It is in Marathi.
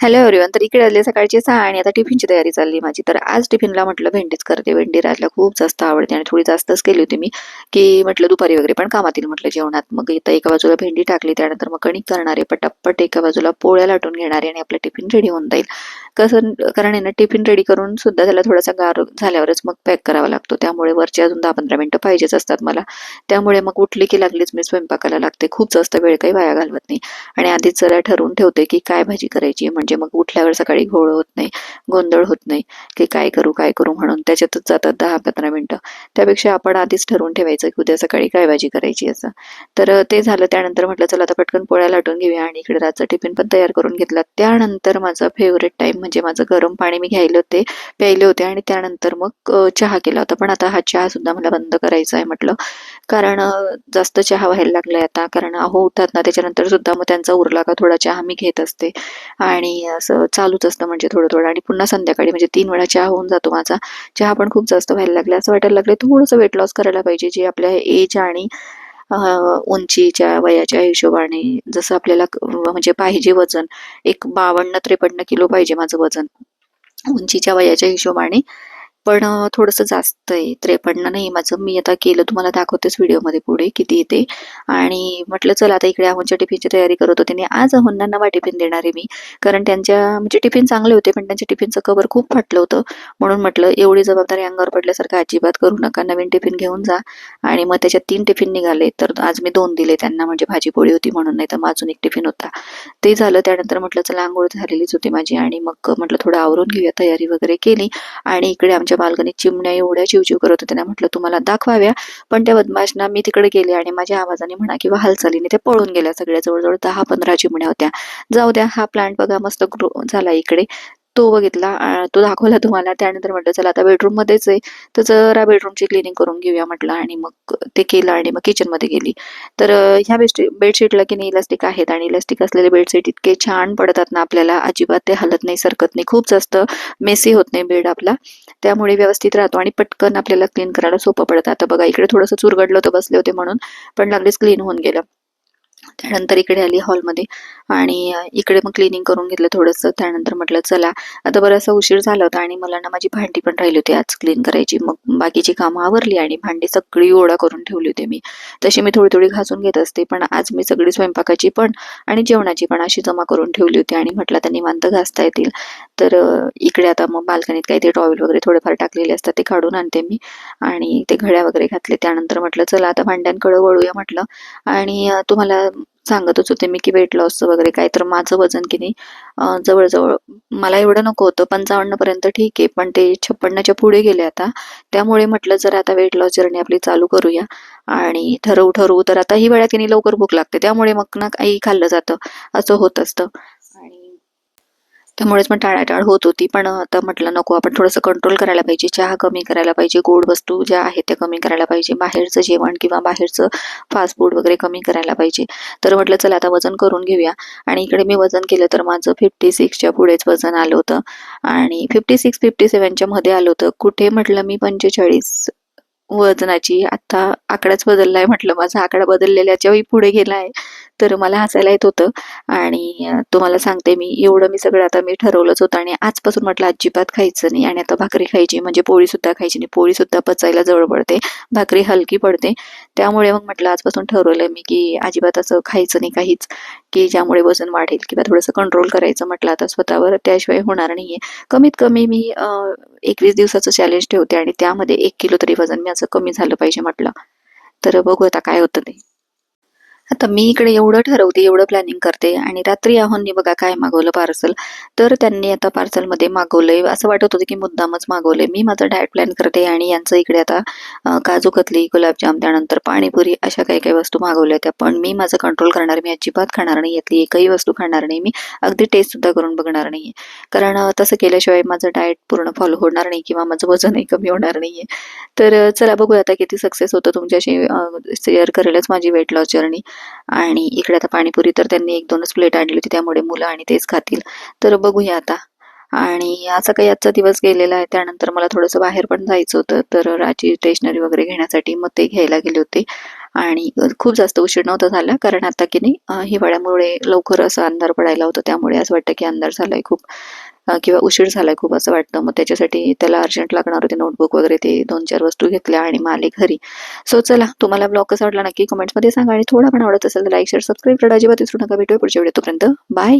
हॅलो एव्हरीवन तर इकडे आले सकाळची सहा आणि आता टिफिनची तयारी चालली माझी. तर आज टिफिनला म्हटलं भेंडीच करते. भेंडी राजला खूप जास्त आवडते आणि थोडी जास्तच केली होती मी की म्हटलं दुपारी वगैरे पण कामातील म्हटलं जेवणात. मग इथं एका बाजूला भेंडी टाकली त्यानंतर मग कणिक करणारे पटापट एका बाजूला पोळ्या लाटून घेणारे आणि आपलं टिफिन रेडी होऊन जाईल. कसं कारण आहे ना टिफिन रेडी करून सुद्धा त्याला थोडासा गार झाल्यावरच मग पॅक करावा लागतो. त्यामुळे वरचे अजून दहा पंधरा मिनटं पाहिजेच असतात मला. त्यामुळे मग उठली की लागलीच मी स्वयंपाकाला लागते. खूप जास्त वेळ काही वाया घालवत नाही. आणि आधीच जरा ठरवून ठेवते की काय भाजी करायची म्हणजे म्हणजे मग उठल्यावर सकाळी घोळ होत नाही गोंधळ होत नाही की काय करू काय करू म्हणून त्याच्यातच जातात दहा पंधरा मिनटं. त्यापेक्षा आपण आधीच ठरवून ठेवायचं की उद्या सकाळी काय भाजी करायची असं. तर ते झालं. त्यानंतर म्हटलं चला आता पटकन पोळ्या लाटून घेऊया आणि इकडे रातचा टिफिन पण तयार करून घेतला. त्यानंतर माझा फेवरेट टाइम म्हणजे माझं गरम पाणी मी घ्यायला होते प्यायले होते आणि त्यानंतर मग चहा केला होता. पण आता हा चहा सुद्धा मला बंद करायचा आहे म्हटलं. कारण जास्त चहा व्हायला लागलाय आता. कारण अहो उठतात ना त्याच्यानंतर सुद्धा मग त्यांचा उरला का थोडा चहा मी घेत असते. आणि असं चालूच असतं म्हणजे थोडं थोडं आणि पुन्हा संध्याकाळी म्हणजे तीन वेळा चहा होऊन जातो माझा. चहा पण खूप जास्त व्हायला लागला. असं वाटायला लागलं थोडंसं वेट लॉस करायला पाहिजे जे आपल्या एज आणि उंचीच्या वयाच्या हिशोबाने जसं आपल्याला म्हणजे पाहिजे वजन. एक बावन्न त्रेपन्न किलो पाहिजे माझं वजन. उंचीच्या वयाच्या हिशोबाने. पण थोडंसं जास्त आहे त्रेपन्न नाही माझं मी आता केलं तुम्हाला दाखवतेच व्हिडिओमध्ये पुढे किती येते. आणि म्हटलं चला आता इकडे अहोनच्या टिफिनची तयारी करत होते. आणि आज अहोंना नवा टिफिन देणार आहे मी. कारण त्यांच्या म्हणजे टिफिन चांगले होते पण त्यांच्या टिफिनचं कवर खूप फाटलं होतं. म्हणून म्हटलं एवढी जबाबदारी अंगावर पडल्यासारखं अजिबात करू नका. नवीन टिफिन घेऊन जा. आणि मग त्याच्यात तीन टिफिन निघाले. तर आज मी दोन दिले त्यांना. म्हणजे भाजी पोळी होती म्हणून नाही तर मग अजून एक टिफिन होता. ते झालं. त्यानंतर म्हटलं चला आंघोळ झालेलीच होती माझी. आणि मग म्हटलं थोडं आवरून घेऊया. तयारी वगैरे केली. आणि इकडे आमच्या बाल्कनीत चिमण्या एवढ्या चिवचिव करत होत्या ना म्हटलं तुम्हाला दाखवाव्या पण त्या बदमाशना मी तिकडे गेले आणि माझ्या आवाजाने म्हणा किंवा हालचालीने त्या पळून गेल्या. सगळ्या जवळजवळ दहा पंधरा चिमण्या होत्या. जाऊ द्या हा प्लांट बघा मस्त ग्रो झाला इकडे. तो बघितला तो दाखवला तुम्हाला. त्यानंतर म्हटलं चला आता बेडरूममध्येच आहे. तर जरा बेडरूमची क्लिनिंग करून घेऊया म्हटलं. आणि मग ते केलं आणि मग किचनमध्ये गेली. तर ह्या बेडशीट बेडशीटला की नाही इलास्टिक आहेत आणि इलास्टिक असलेले बेडशीट इतके छान पडतात ना आपल्याला. अजिबात ते हलत नाही सरकत नाही. खूप जास्त मेसी होत नाही बेड आपला. त्यामुळे व्यवस्थित राहतो आणि पटकन आपल्याला क्लीन करायला सोपं पडतं. आता बघा इकडे थोडंसं चुरगडलं होतं बसले होते म्हणून. पण लागलीच क्लीन होऊन गेलं. त्यानंतर इकडे आली हॉलमध्ये आणि इकडे मग क्लिनिंग करून घेतलं थोडंसं. त्यानंतर म्हटलं चला. आता बराचसा उशीर झाला होता आणि मला ना माझी भांडी पण राहिली होती आज क्लीन करायची. मग बाकीची कामं आवरली आणि भांडी सगळी ओढा करून ठेवली होती मी. तशी मी थोडी थोडी घासून घेत असते पण आज मी सगळी स्वयंपाकाची पण आणि जेवणाची पण अशी जमा करून ठेवली होती आणि म्हटलं आता निवांत घासता येतील. तर इकडे आता मग बाल्कनीत काही ते टॉवेल वगैरे थोडेफार टाकलेले असतात ते काढून आणते मी. आणि ते घड्या वगैरे घातले त्यानंतर म्हटलं चला आता भांड्यांकडे वळूया म्हटलं. आणि तुम्हाला सांगतच होते मी की वेट लॉसचं वगैरे काय तर माझं वजन की नाही जवळजवळ मला एवढं नको होतं पंचावन्न पर्यंत ठीक आहे पण ते छप्पन्नच्या पुढे गेले आता. त्यामुळे म्हटलं जर आता वेट लॉस जर्नी आपली चालू करूया. आणि ठरवू ठरवू तर आता ही वेळा की नाही लवकर भूक लागते त्यामुळे मग ना काही खाल्लं जातं असं होत असतं. त्यामुळेच मग टाळाटाळ होत होती. पण आता म्हटलं नको आपण थोडंसं कंट्रोल करायला पाहिजे. चहा कमी करायला पाहिजे. गोड वस्तू ज्या आहेत त्या कमी करायला पाहिजे. बाहेरचं जेवण किंवा बाहेरचं फास्ट फूड वगैरे कमी करायला पाहिजे. तर म्हटलं चला आता वजन करून घेऊया. आणि इकडे मी वजन केलं तर माझं फिफ्टी सिक्सच्या पुढेच वजन आलं होतं. आणि फिफ्टी सिक्स फिफ्टी सेवनच्या मध्ये आलं होतं. कुठे म्हटलं मी पंचेचाळीस वजनाची? आता आकडाच बदललाय म्हटलं. माझा आकडा बदललेल्याच्याही पुढे गेलाय. तर मला हसायला येत होतं. आणि तुम्हाला सांगते मी एवढं मी सगळं आता मी ठरवलंच होतं. आणि आजपासून म्हटलं अजिबात खायचं नाही. आणि आता भाकरी खायची म्हणजे पोळी सुद्धा खायची नाही. पोळी सुद्धा पचायला जवळ पडते. भाकरी हलकी पडते. त्यामुळे मग म्हटलं आजपासून ठरवलं मी की अजिबात असं खायचं नाही काहीच. की ज्यामुळे वजन वाढेल किंवा थोडंसं कंट्रोल करायचं म्हटलं आता स्वतःवर. त्याशिवाय होणार नाहीये. कमीत कमी मी एकवीस दिवसाचं चॅलेंज ठेवते. आणि त्यामध्ये एक किलो तरी वजन मी असं कमी झालं पाहिजे म्हटलं. तर बघू आता काय होतं ते. आता मी इकडे एवढं ठरवते एवढं प्लॅनिंग करते आणि रात्री आहोंनी बघा काय मागवलं पार्सल तर त्यांनी आता पार्सलमध्ये मागवलंय. असं वाटत होतं की मुद्दामच मागवलंय. मी माझं डाएट प्लॅन करते आणि यांचं इकडे आता काजू कतली गुलाबजाम त्यानंतर पाणीपुरी अशा काही काही वस्तू मागवल्या त्या. पण मी माझं कंट्रोल करणार मी अजिबात खाणार नाही यातली एकही वस्तू खाणार नाही. मी अगदी टेस्ट सुद्धा करून बघणार नाहीये. कारण तसं केल्याशिवाय माझं डाएट पूर्ण फॉलो होणार नाही किंवा माझं वजनही कमी होणार नाहीये. तर चला बघूया आता किती सक्सेस होतं तुमच्याशी शेअर करेलच माझी वेट लॉस जर्नी आणि इकडे आता पाणीपुरी तर त्यांनी एक दोनच प्लेट आणली होती त्यामुळे मुलं आणि तेच खातील. तर बघूया आता. आणि असं काही आजचा दिवस गेलेला आहे त्यानंतर मला थोडंसं बाहेर पण जायचं होतं तर राजी स्टेशनरी वगैरे घेण्यासाठी मग ते घ्यायला गेले होते. आणि खूप जास्त उशीर नव्हता झाला कारण आता की नाही हिवाळ्यामुळे लवकर असं अंधार पडायला होतं त्यामुळे असं वाटतं की अंधार झालाय खूप. किंवा उशीर झालाय खूप असं वाटतं. मग त्याच्यासाठी त्याला अर्जंट लागणार होते नोटबुक वगैरे ते दोन चार वस्तू घेतल्या आणि मग आले घरी. सो चला तुम्हाला ब्लॉग कसा वाटला नक्की कमेंट्समध्ये सांगा आणि थोडा पण आवडत असेल तर लाईक शेअर सबस्क्राईब करायला अजिबात विसरू नका. भेटूया पुढच्या व्हिडिओ तोपर्यंत. बाय